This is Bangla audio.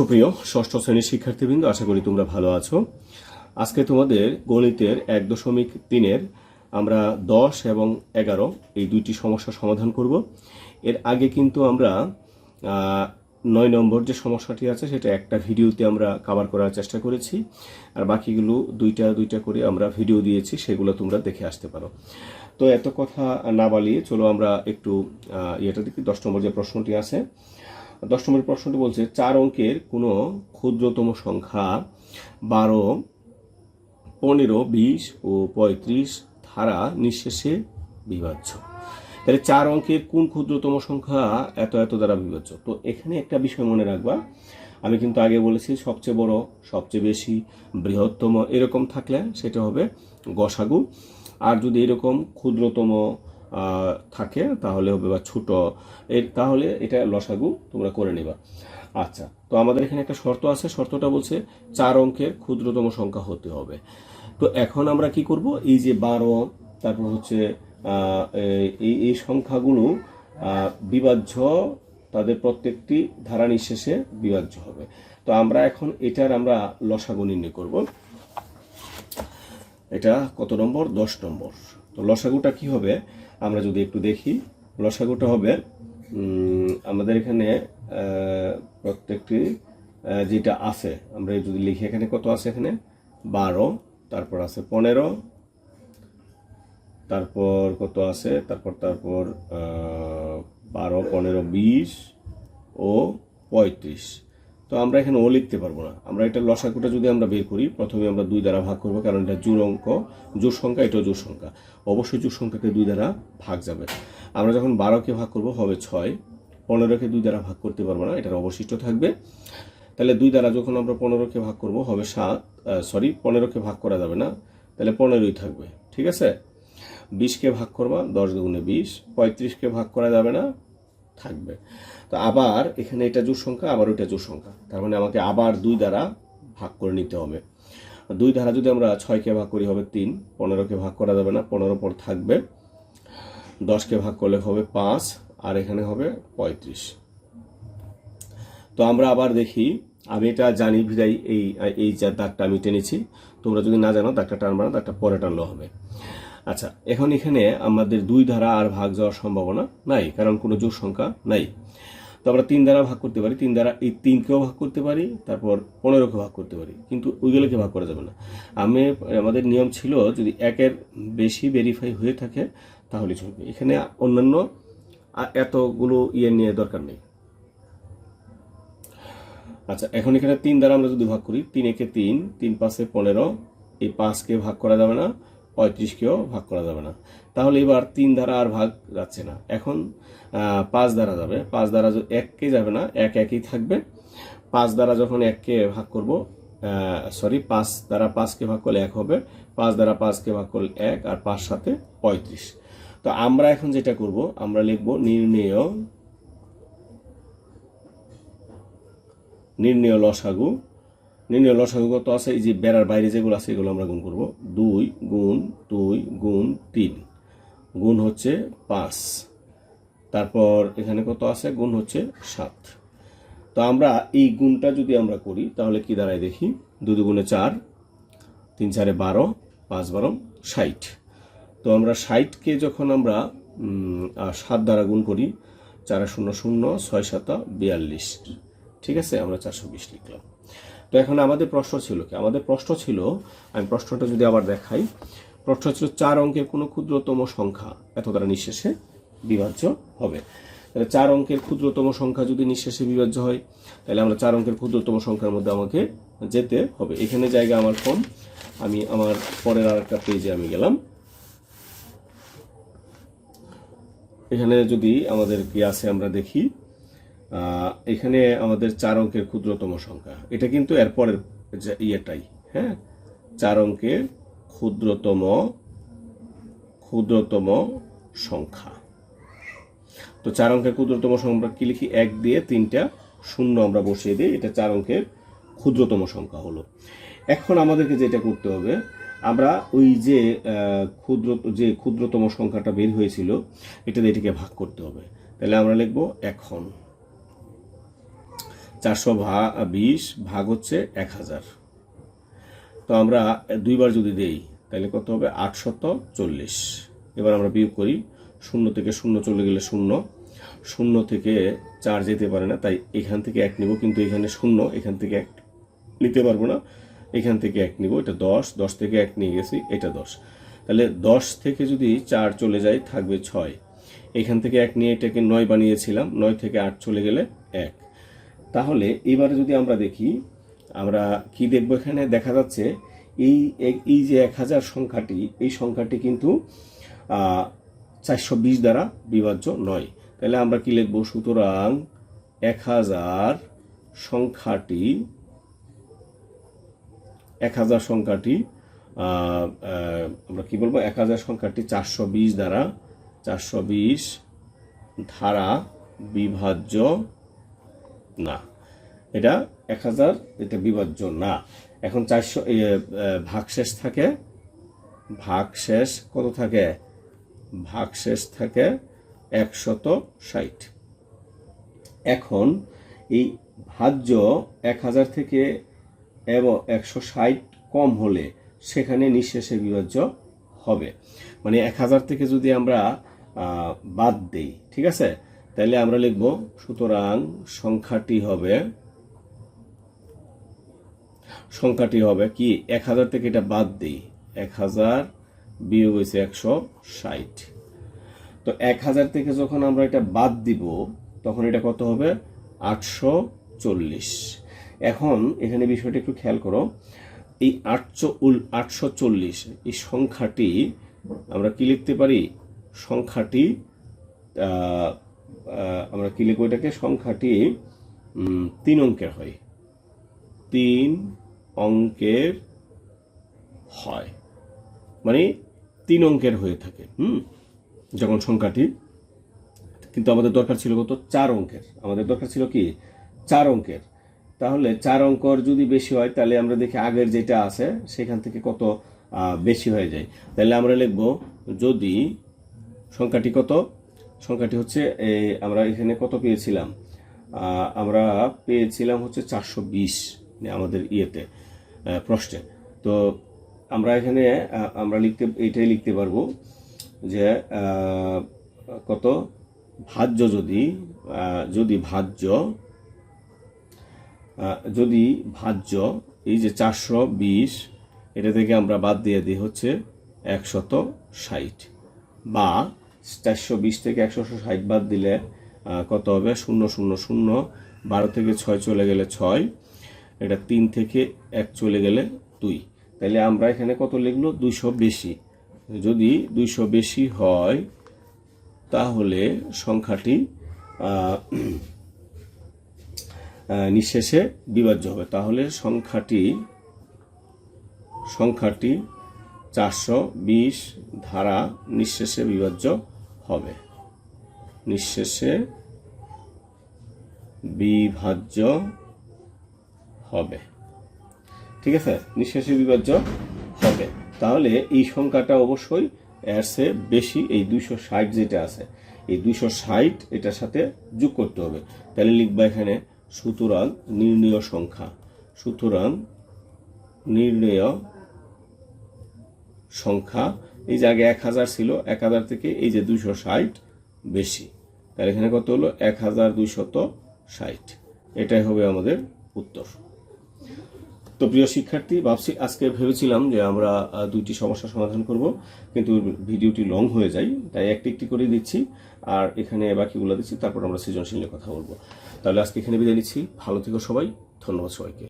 সুপ্রিয় ষষ্ঠ শ্রেণির শিক্ষার্থীবৃন্দ, আশা করি তোমরা ভালো আছো। আজকে তোমাদের গণিতের এক দশমিক তিনের আমরা দশ এবং এগারো এই দুইটি সমস্যা সমাধান করব। এর আগে কিন্তু আমরা নয় নম্বর যে সমস্যাটি আছে, সেটা একটা ভিডিওতে আমরা কভার করার চেষ্টা করেছি। আর বাকিগুলো দুইটা দুইটা করে আমরা ভিডিও দিয়েছি, সেগুলো তোমরা দেখে আসতে পারো। তো এত কথা না বালিয়ে চলো আমরা একটু ইয়েটা দেখি। দশ নম্বর যে প্রশ্নটি আছে দশ নম্বর প্রশ্নটি বলছে, চার অঙ্কের কোনো ক্ষুদ্রতম সংখ্যা বারো, পনেরো, বিশ ও পঁয়ত্রিশ ধারা নিঃশেষে বিভাজ্য। তাহলে চার অঙ্কের কোন ক্ষুদ্রতম সংখ্যা এত এত দ্বারা বিভাজ্য? তো এখানে একটা বিষয় মনে রাখবা, আমি কিন্তু আগে বলেছি সবচেয়ে বড়, সবচেয়ে বেশি, বৃহত্তম, এরকম থাকলে সেটা হবে গসাগু। আর যদি এরকম ক্ষুদ্রতম থাকে, তাহলে হবে বা ছোট। এর তাহলে এটা লসাগু তোমরা করে নিবা। আচ্ছা তো আমাদের এখানে একটা শর্ত আছে। শর্তটা বলছে চার অঙ্কের ক্ষুদ্রতম সংখ্যা হতে হবে। তো এখন আমরা কি করব? এই যে বারো, তারপর হচ্ছে এই এই সংখ্যাগুলো বিভাজ্য, তাদের প্রত্যেকটি ধারা নিঃশেষে বিভাজ্য হবে। তো আমরা এখন এটার আমরা লসাগু নির্ণয় করব। এটা কত নম্বর? দশ নম্বর। তো লসাগুটা কি হবে? আমরা যদি একটু দেখি, লসাগুটা হবে আমাদের এখানে প্রত্যেকটি যেটা আছে, আমরা যদি লিখি এখানে কত আছে এখানে? বারো, তারপর আছে পনেরো, তারপর কত আছে? তারপর তারপর বারো, পনেরো, বিশ ও পঁয়ত্রিশ। তো আমরা এখানে ও লিখতে পারব না। আমরা এটা লসাকুটা যদি আমরা বের করি, প্রথমে আমরা দুই দ্বারা ভাগ করব, কারণ এটা জোর অঙ্ক জোর সংখ্যা, এটাও জোর সংখ্যা। অবশ্যই জোর সংখ্যাকে দুই দ্বারা ভাগ যাবে। আমরা যখন বারোকে ভাগ করব, হবে ছয়। পনেরোকে দুই দ্বারা ভাগ করতে পারব না, এটার অবশিষ্ট থাকবে। তাহলে দুই দ্বারা যখন আমরা পনেরোকে ভাগ করব, হবে সাত সরি পনেরোকে ভাগ করা যাবে না। তাহলে পনেরোই থাকবে, ঠিক আছে? বিশকে ভাগ করবা, দশ দুগুণে বিশ। পঁয়ত্রিশকে ভাগ করা যাবে না, থাকবে। তো আবার এখানে এটা জোর সংখ্যা, আবার ওইটা জোর সংখ্যা। তার মানে আমাকে আবার দুই দ্বারা ভাগ করে নিতে হবে। দুই দ্বারা যদি আমরা ছয়কে ভাগ করি হবে তিন, পনেরোকে ভাগ করা যাবে না, পনেরো পর থাকবে। দশকে ভাগ করলে হবে পাঁচ, আর এখানে হবে পঁয়ত্রিশ। তো আমরা আবার দেখি, আমি এটা জানি বিদায় এই এই যে দাগটা আমি টেনেছি তোমরা যদি না জানো, দাগটা টানবা না, দাগটা পরে টানলেও হবে। আচ্ছা এখন এখানে আমাদের দুই ধারা আর ভাগ যাওয়ার সম্ভাবনা নাই, কারণ কোনো জোর সংখ্যা নাই। তো আমরা তিন দ্বারা ভাগ করতে পারি, তিন দ্বারা এই তিনকেও ভাগ করতে পারি, তারপর পনেরোকে ভাগ করতে পারি, কিন্তু ওইগুলোকে ভাগ করা যাবে না। আমি, আমাদের নিয়ম ছিল যদি একের বেশি ভেরিফাই হয়ে থাকে, তাহলে চলবে। এখানে অন্যান্য এতগুলো ইয়ে নিয়ে দরকার নেই। আচ্ছা এখন এখানে তিন দ্বারা আমরা যদি ভাগ করি, তিন একে তিন তিন পাঁচে পনেরো, এই পাঁচকে ভাগ করা যাবে না, পঁয়ত্রিশকেও ভাগ করা যাবে না। তাহলে এবার তিন দ্বারা আর ভাগ যাচ্ছে না। এখন পাঁচ দ্বারা যাবে। পাঁচ দ্বারা এককে যাবে না, এক একই থাকবে। পাঁচ দ্বারা যখন এককে ভাগ করব সরি পাঁচ দ্বারা পাঁচকে ভাগ করলে এক হবে, পাঁচ দ্বারা পাঁচকে ভাগ করলে এক, আর পাঁচ সাথে পঁয়ত্রিশ। তো আমরা এখন যেটা করব, আমরা লিখব নির্ণেয়, নির্ণয় লসাগু। নির্ণয় লসাগু কত আছে? এই যে বেড়ার বাইরে যেগুলো আছে, এগুলো আমরা গুণ করব। দুই গুণ দুই গুণ তিন। গুণ হচ্ছে পাঁচ। তারপর এখানে কত আছে? গুণ হচ্ছে সাত। তো আমরা এই গুণটা যদি আমরা করি, তাহলে কি দাঁড়ায় দেখি? দুই দুগুণে চার, তিন চারে বারো, পাঁচ বারো, ষাট। তো আমরা ষাটকে যখন আমরা সাত দ্বারা গুণ করি, চার শূন্য শূন্য, ছয় সাতা বিয়াল্লিশ। ঠিক আছে? আমরা চারশো বিশ লিখলাম। তো এখন আমাদের প্রশ্ন ছিল কি? আমাদের প্রশ্ন ছিল, আমি প্রশ্নটা যদি আবার দেখাই প্রশ্ন ছিল চার অঙ্কের কোনো ক্ষুদ্রতম সংখ্যা। এত দ্বারা নিঃশেষে বিভাজ্য হবে। তাহলে চার অঙ্কের ক্ষুদ্রতম সংখ্যা যদি নিঃশেষে বিভাজ্য হয়, তাহলে আমরা চার অঙ্কের ক্ষুদ্রতম সংখ্যার মধ্যে আমাকে যেতে হবে। এখানে জায়গা আমার ফোন আমি আমার পরের আর একটা পেজে আমি গেলাম। এখানে যদি আমাদের কি আছে আমরা দেখি এখানে আমাদের চার অঙ্কের ক্ষুদ্রতম সংখ্যা। এটা কিন্তু এরপরের ইয়েটাই হ্যাঁ? চার অঙ্কের ক্ষুদ্রতম ক্ষুদ্রতম সংখ্যা। তো চার অঙ্কের ক্ষুদ্রতম সংখ্যা কি লিখি? এক দিয়ে তিনটা শূন্য আমরা বসিয়ে দিই। এটা চার অঙ্কের ক্ষুদ্রতম সংখ্যা হলো। এখন আমাদেরকে যেটা করতে হবে, আমরা ওই যে ক্ষুদ্র, যে ক্ষুদ্রতম সংখ্যাটা বের হয়েছিল, এটা এটিকে ভাগ করতে হবে। তাহলে আমরা লিখব এখন। চারশো ভা, বিশ ভাগ হচ্ছে এক হাজার। তো আমরা দুইবার যদি দেই, তাহলে কত হবে? আটশত চল্লিশ। এবার আমরা বিয়োগ করি, শূন্য থেকে শূন্য চলে গেলে শূন্য। শূন্য থেকে চার যেতে পারে না, তাই এখান থেকে এক নিব, কিন্তু এখানে শূন্য, এখান থেকে এক নিতে পারব না। এখান থেকে এক নিব, এটা দশ দশ থেকে এক নিয়ে গেছি, এটা দশ। তাহলে দশ থেকে যদি চার চলে যায়, থাকবে ছয়। এখান থেকে এক নিয়ে এটাকে নয় বানিয়েছিলাম, নয় থেকে আট চলে গেলে এক। তাহলে এবারে যদি আমরা দেখি আমরা কি দেখব এখানে? দেখা যাচ্ছে এই এই- যে এক হাজার সংখ্যাটি, এই সংখ্যাটি কিন্তু চারশো বিশ দ্বারা বিভাজ্য নয়। তাহলে আমরা কি লিখব? সুতরাং এক হাজার সংখ্যাটি, এক হাজার সংখ্যাটি আমরা কি বলব? এক হাজার সংখ্যাটি চারশো বিশ দ্বারা, চারশো বিশ ধারা বিভাজ্য না। এটা এক হাজার, এটা বিভাজ্য না। এখন চারশো ভাগশেষ থাকে। ভাগশেষ কত থাকে? ভাগশেষ থাকে একশত ষাট। এখন এই ভাজ্য এক হাজার থেকে এবং একশো ষাট কম হলে সেখানে নিঃশেষে বিভাজ্য হবে। মানে এক হাজার থেকে যদি আমরা বাদ দেই, ঠিক আছে? তাহলে আমরা লিখব, সুতরাং সংখ্যাটি হবে সংখ্যাটি হবে কি? এক হাজার থেকে এটা বাদ দিই। এক হাজার বিয়োগ হয়েছে একশো ষাট। তো এক হাজার থেকে যখন আমরা এটা বাদ দিব, তখন এটা কত হবে? আটশো চল্লিশ। এখন এখানে বিষয়টা একটু খেয়াল করো। এই আটশো আটশো চল্লিশ, এই সংখ্যাটি আমরা কি লিখতে পারি? সংখ্যাটি আমরা কি লিখব এটাকে? সংখ্যাটি তিন অঙ্কের হয়। তিন অঙ্কের হয়। মানে তিন অঙ্কের হয়ে থাকে হুম? যখন সংখ্যাটি কিন্তু আমাদের দরকার ছিল কত? চার অঙ্কের। আমাদের দরকার ছিল কি? চার অঙ্কের। তাহলে চার অঙ্কর যদি বেশি হয় তাহলে আমরা দেখি আগের যেটা আছে সেখান থেকে কত বেশি হয়ে যায়। তাহলে আমরা লিখব যদি সংখ্যাটি কত? সংখ্যাটি হচ্ছে এই, আমরা এখানে কত পেয়েছিলাম? আমরা পেয়েছিলাম হচ্ছে চারশো বিশ আমাদের ইয়েতে। প্রশ্নে। তো আমরা এখানে আমরা লিখতে, এইটাই লিখতে পারব যে কত? ভাজ্য যদি যদি ভাজ্য যদি ভাজ্য, এই যে চারশো বিশ, এটা থেকে আমরা বাদ দিয়ে দিই হচ্ছে একশত ষাট। বা চারশো বিশ থেকে একশো ষাট বাদ দিলে কত হবে? শূন্য শূন্য শূন্য। বারো থেকে ছয় চলে গেলে ছয়। এটা তিন থেকে এক চলে গেলে দুই। তাহলে আমরা এখানে কত লিখলো? দুইশো বেশি। যদি দুইশো বেশি হয়, তাহলে সংখ্যাটি নিঃশেষে বিভাজ্য হবে। তাহলে সংখ্যাটি সংখ্যাটি চারশো বিশ ধারা নিঃশেষে বিভাজ্য হবে। নিঃশেষে বিভাজ্য হবে। ঠিক আছে? নিঃশেষে বিভাজ্য হবে। তাহলে এই সংখ্যাটা অবশ্যই এর বেশি এই দুইশো ষাট যেটা আছে, এই দুইশো ষাট এটার সাথে যোগ করতে হবে। তাহলে লিখবা এখানে, সুতরাং নির্ণয় সংখ্যা, সুতরাং নির্ণয় সংখ্যা, এই যে আগে এক হাজার ছিল, এক হাজার থেকে এই যে দুইশো ষাট বেশি। তাহলে এখানে কত হলো? এক হাজার দুইশত ষাট। এটাই হবে আমাদের উত্তর। তো প্রিয় শিক্ষার্থী, ভাবছি আজকে ভেবেছিলাম যে আমরা দুইটি সমস্যা সমাধান করব, কিন্তু ভিডিওটি লং হয়ে যায়, তাই একটি একটি করে দিচ্ছি, আর এখানে বাকিগুলো দিচ্ছি, তারপর আমরা সৃজনশীল নিয়ে কথা বলব। তাহলে আজকে এখানে বিদায় নিচ্ছি, ভালো থেকো সবাই, ধন্যবাদ সবাইকে।